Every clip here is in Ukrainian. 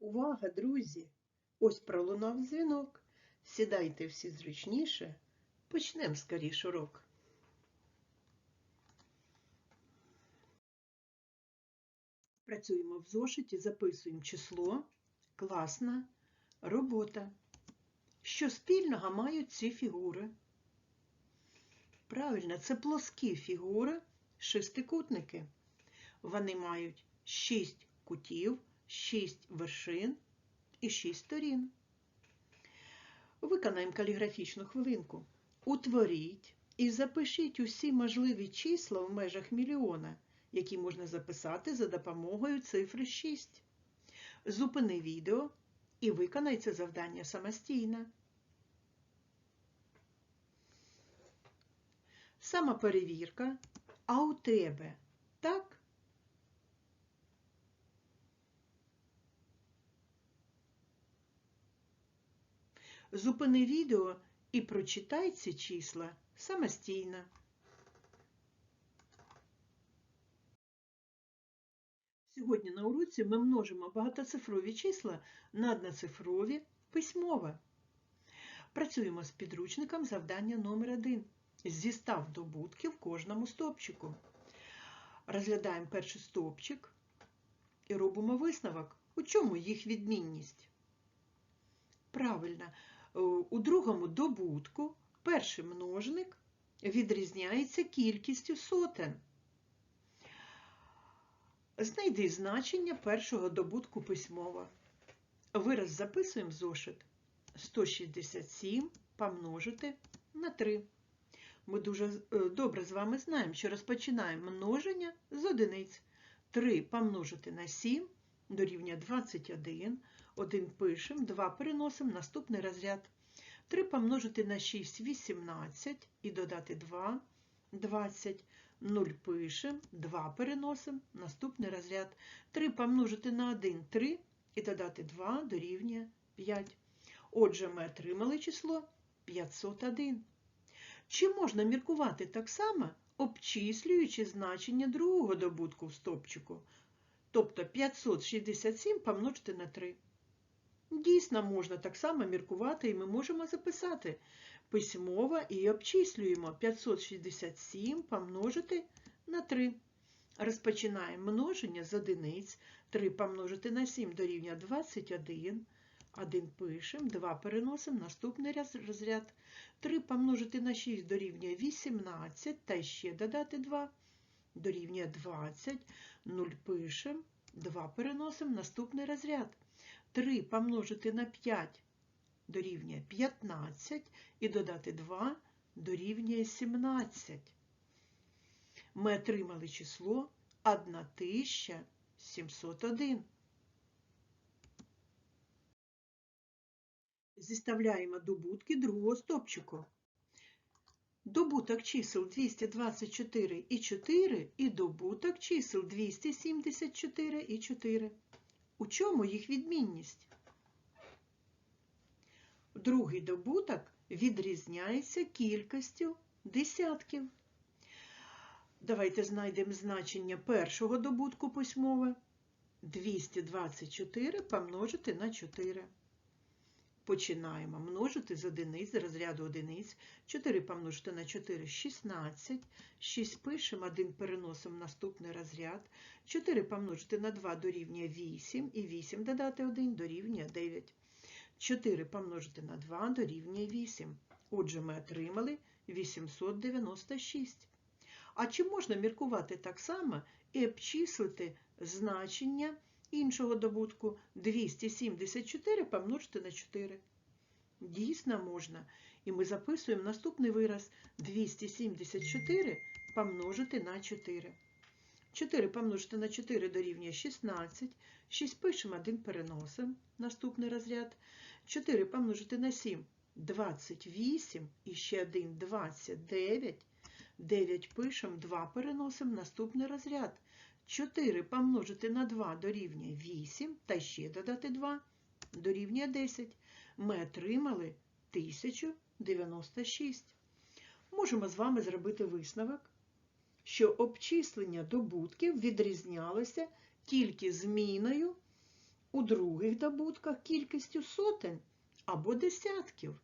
Увага, друзі! Ось пролунав дзвінок. Сідайте всі зручніше. Почнемо скоріш урок. Працюємо в зошиті, записуємо число, класна робота. Що спільного мають ці фігури? Правильно, це плоскі фігури, шестикутники. Вони мають шість кутів, шість вершин і шість сторін. Виконаємо каліграфічну хвилинку. Утворіть і запишіть усі можливі числа в межах мільйона, які можна записати за допомогою цифри 6. Зупини відео і виконай це завдання самостійно. Самоперевірка. А у тебе так? Зупини відео і прочитай ці числа самостійно. Сьогодні на уроці ми множимо багатоцифрові числа на одноцифрові письмово. Працюємо з підручником завдання номер 1 Зістав добутки в кожному стовпчику. Розглядаємо перший стовпчик і робимо висновок. У чому їх відмінність? Правильно, у другому добутку перший множник відрізняється кількістю сотен. Знайди значення першого добутку письмова. Вираз записуємо в зошит 167 помножити на 3. Ми дуже добре з вами знаємо, що розпочинаємо множення з одиниць. 3 помножити на 7 дорівнює 21. 1 пишемо, 2 переносимо, наступний розряд. 3 помножити на 6 18 і додати 2 20. 0 пишемо, 2 переносимо, наступний розряд. 3 помножити на 1 3 і додати 2 дорівнює 5. Отже, ми отримали число 501. Чи можна міркувати так само, обчислюючи значення другого добутку в стопчику? Тобто 567 помножити на 3. Дійсно, можна так само міркувати, і ми можемо записати письмово і обчислюємо 567 помножити на 3. Розпочинаємо множення з одиниць. 3 помножити на 7 дорівнює 21. 1 пишемо, 2 переносимо, наступний розряд. 3 помножити на 6 дорівнює 18, та ще додати 2, дорівнює 20, 0 пишемо, 2 переносимо, наступний розряд. 3 помножити на 5 дорівнює 15 і додати 2 дорівнює 17. Ми отримали число 1701. Зіставляємо добутки другого стопчику. Добуток чисел 224 і 4 і добуток чисел 274 і 4. У чому їх відмінність? Другий добуток відрізняється кількістю десятків. Давайте знайдемо значення першого добутку письмове. 224 помножити на 4. Починаємо множити з одиниць, з розряду одиниць. 4 помножити на 4 – 16. 6 пишемо, 1 переносимо в наступний розряд. 4 помножити на 2 дорівнює 8, і 8 додати 1 дорівнює 9. 4 помножити на 2 дорівнює 8. Отже, ми отримали 896. А чи можна міркувати так само і обчислити значення іншого добутку 274 помножити на 4. Дійсно можна. І ми записуємо наступний вираз 274 помножити на 4. 4 помножити на 4 дорівнює 16. 6 пишемо, 1 переносимо. Наступний розряд. 4 помножити на 7 28 і ще 1 29. 9 пишемо, 2 переносимо, наступний розряд. 4 помножити на 2 дорівнює 8, та ще додати 2 дорівнює 10. Ми отримали 1096. Можемо з вами зробити висновок, що обчислення добутків відрізнялося тільки зміною у других добутках кількістю сотень або десятків.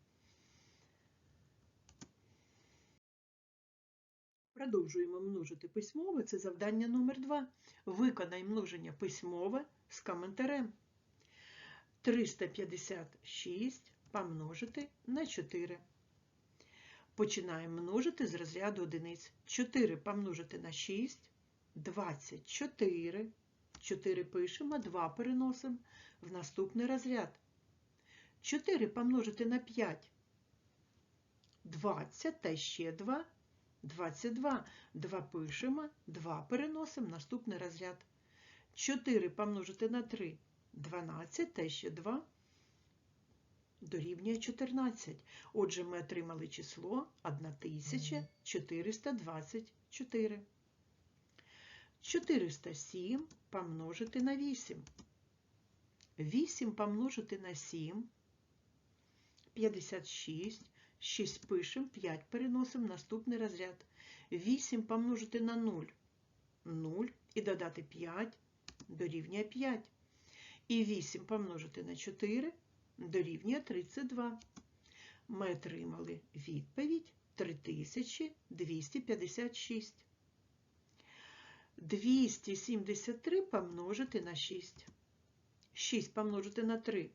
Продовжуємо множити письмове. Це завдання номер 2. Виконай множення письмове з коментарем. 356 помножити на 4. Починаємо множити з розряду одиниць. 4 помножити на 6, 24. 4 пишемо, 2 переносимо в наступний розряд. 4 помножити на 5. 20 та ще 2. 22. 2 пишемо, 2 переносимо наступний розряд. 4 помножити на 3. 12 та ще 2 дорівнює 14. Отже, ми отримали число 1424. 407 помножити на 8. 8 помножити на 7. 56. 6 пишемо, 5 переносимо наступний розряд. 8 помножити на 0. 0 і додати 5 дорівнює 5. І 8 помножити на 4 дорівнює 32. Ми отримали відповідь 3256. 273 помножити на 6. 6 помножити на 3.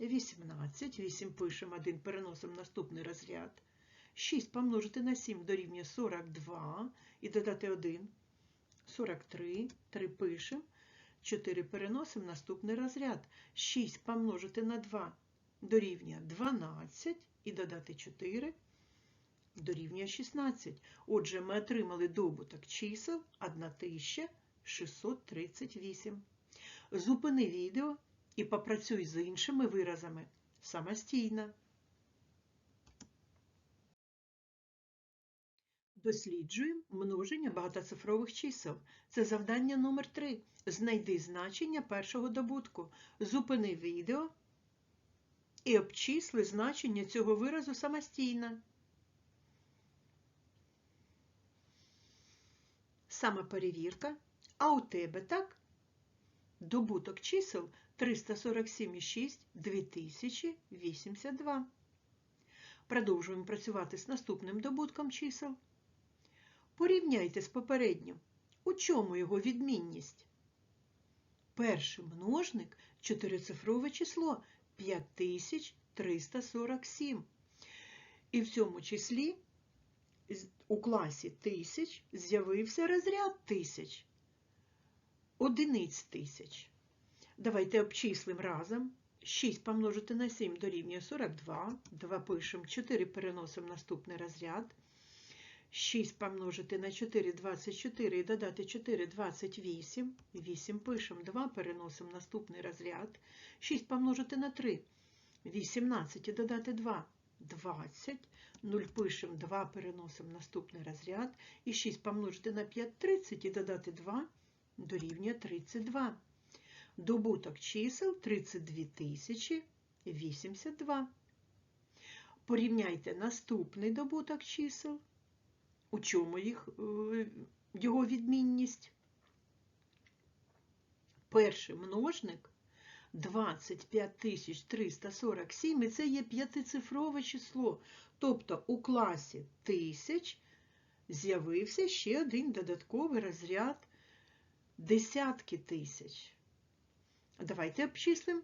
18. 8 пишемо, 1 переносимо наступний розряд. 6 помножити на 7 дорівнює 42. І додати 1. 43. 3 пишемо. 4 переносимо наступний розряд. 6 помножити на 2 дорівнює 12 і додати 4 дорівнює 16. Отже, ми отримали добуток чисел 1638. Зупини відео і попрацюй з іншими виразами самостійно. Досліджуємо множення багатоцифрових чисел. Це завдання номер 3. Знайди значення першого добутку. Зупини відео і обчисли значення цього виразу самостійно. Самоперевірка. А у тебе так? Добуток чисел 347,6 2082. Продовжуємо працювати з наступним добутком чисел. Порівняйте з попереднім. У чому його відмінність? Перший множник чотирицифрове число 5347. І в цьому числі у класі тисяч з'явився розряд тисяч. Одиниць тисяч. Давайте обчислимо разом. 6 помножити на 7 дорівнює 42. 2 пишемо, 4 переносимо наступний розряд. 6 помножити на 4 24 і додати 4 28. 8 пишемо, 2 переносимо наступний розряд. 6 помножити на 3 18 і додати 2 20. 0 пишемо, 2 переносимо наступний розряд. І 6 помножити на 5 30 і додати 2 дорівнює 32. Добуток чисел 32 тисячі 82. Порівняйте наступний добуток чисел. У чому їх, його відмінність? Перший множник 25347, і це є п'ятицифрове число. Тобто у класі тисяч з'явився ще один додатковий розряд десятки тисяч. Давайте обчислимо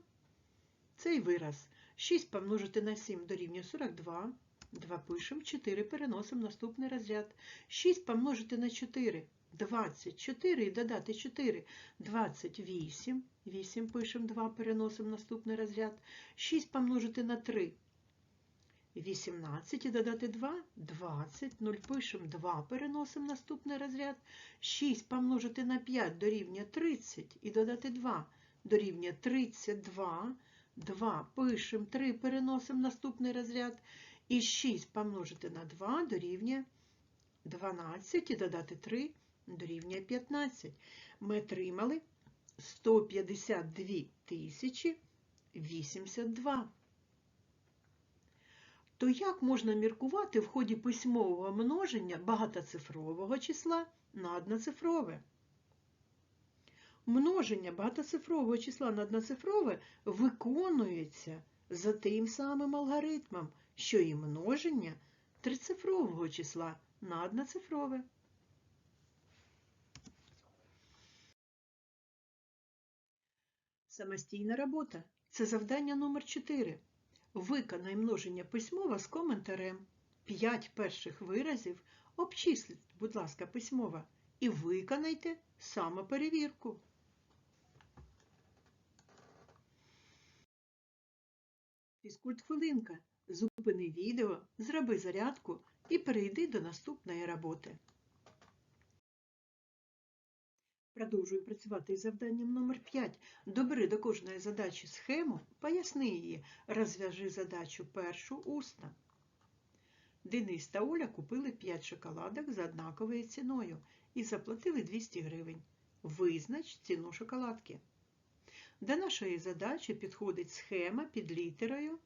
цей вираз. 6 помножити на 7 дорівнює 42. 2 пишемо, 4 переносимо наступний розряд. 6 помножити на 4 24 і додати 4 28. 8 пишемо, 2 переносимо наступний розряд. 6 помножити на 3 18 і додати 2 20. 0 пишемо, 2 переносимо наступний розряд. 6 помножити на 5 дорівнює 30 і додати 2 дорівнює 32. 2 пишемо, 3 переносимо наступний розряд. І 6 помножити на 2 дорівнює 12 і додати 3 дорівнює 15. Ми отримали 152 тисячі 82. То як можна міркувати в ході письмового множення багатоцифрового числа на одноцифрове? Множення багатоцифрового числа на одноцифрове виконується за тим самим алгоритмом, що і множення трицифрового числа на одноцифрове. Самостійна робота це завдання номер 4. Виконай множення письмова з коментарем. П'ять перших виразів обчисліть, будь ласка, письмово, і виконайте самоперевірку. Фізкульт хвилинка. Зупини відео, зроби зарядку і перейди до наступної роботи. Продовжую працювати із завданням номер 5. Добери до кожної задачі схему, поясни її, розв'яжи задачу першу усно. Денис та Оля купили 5 шоколадок за однаковою ціною і заплатили 200 гривень. Визнач ціну шоколадки. До нашої задачі підходить схема під літерою.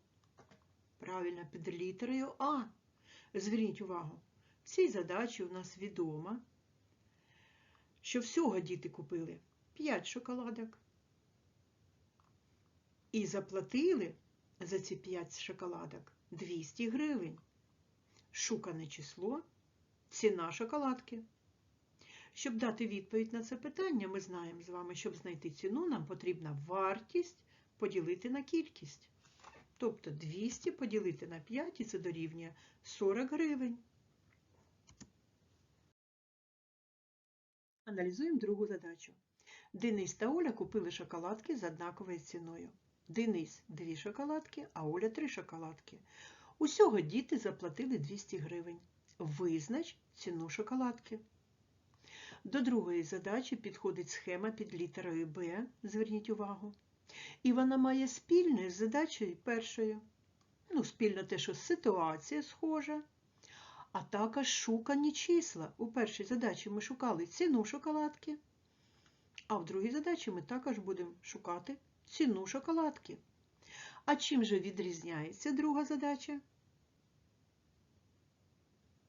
Правильно, під літерою А. Зверніть увагу, в цій задачі у нас відомо, що всього діти купили 5 шоколадок. І заплатили за ці 5 шоколадок 200 гривень. Шукане число ціна шоколадки. Щоб дати відповідь на це питання, ми знаємо з вами, щоб знайти ціну, нам потрібна вартість поділити на кількість. Тобто 200 поділити на 5 і це дорівнює 40 гривень. Аналізуємо другу задачу. Денис та Оля купили шоколадки з однаковою ціною. Денис 2 шоколадки, а Оля 3 шоколадки. Усього діти заплатили 200 гривень. Визнач ціну шоколадки. До другої задачі підходить схема під літерою Б, зверніть увагу. І вона має спільне з задачею першою. Ну, спільно те, що ситуація схожа, а також шукані числа. У першій задачі ми шукали ціну шоколадки, а в другій задачі ми також будемо шукати ціну шоколадки. А чим же відрізняється друга задача?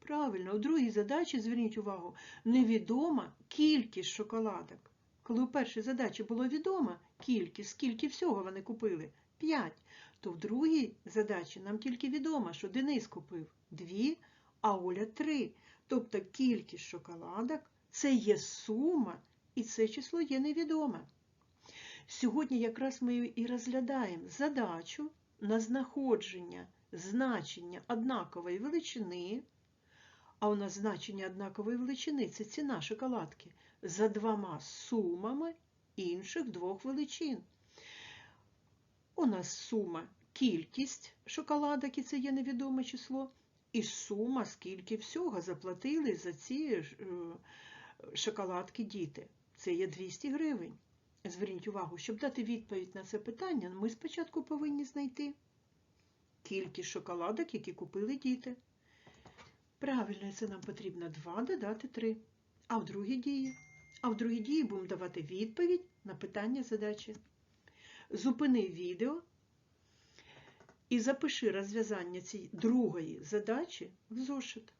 Правильно, у другій задачі, зверніть увагу, невідома кількість шоколадок. Коли у першій задачі було відома кількість, скільки всього вони купили 5, то в другій задачі нам тільки відомо, що Денис купив 2, а Оля 3. Тобто кількість шоколадок це є сума, і це число є невідоме. Сьогодні якраз ми і розглядаємо задачу на знаходження значення однакової величини, а у нас значення однакової величини це ціна шоколадки за двома сумами інших двох величин. У нас сума кількість шоколадок, і це є невідоме число, і сума, скільки всього заплатили за ці шоколадки діти. Це є 200 гривень. Зверніть увагу, щоб дати відповідь на це питання, ми спочатку повинні знайти кількість шоколадок, які купили діти. Правильно, це нам потрібно 2 додати 3. А в другій дії? А в другій дії будемо давати відповідь на питання задачі. Зупини відео і запиши розв'язання цієї другої задачі в зошит.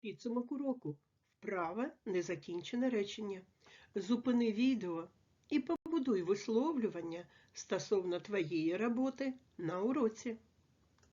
Підсумок уроку. Вправе незакінчене речення. Зупини відео і побудуй висловлювання стосовно твоєї роботи на уроці.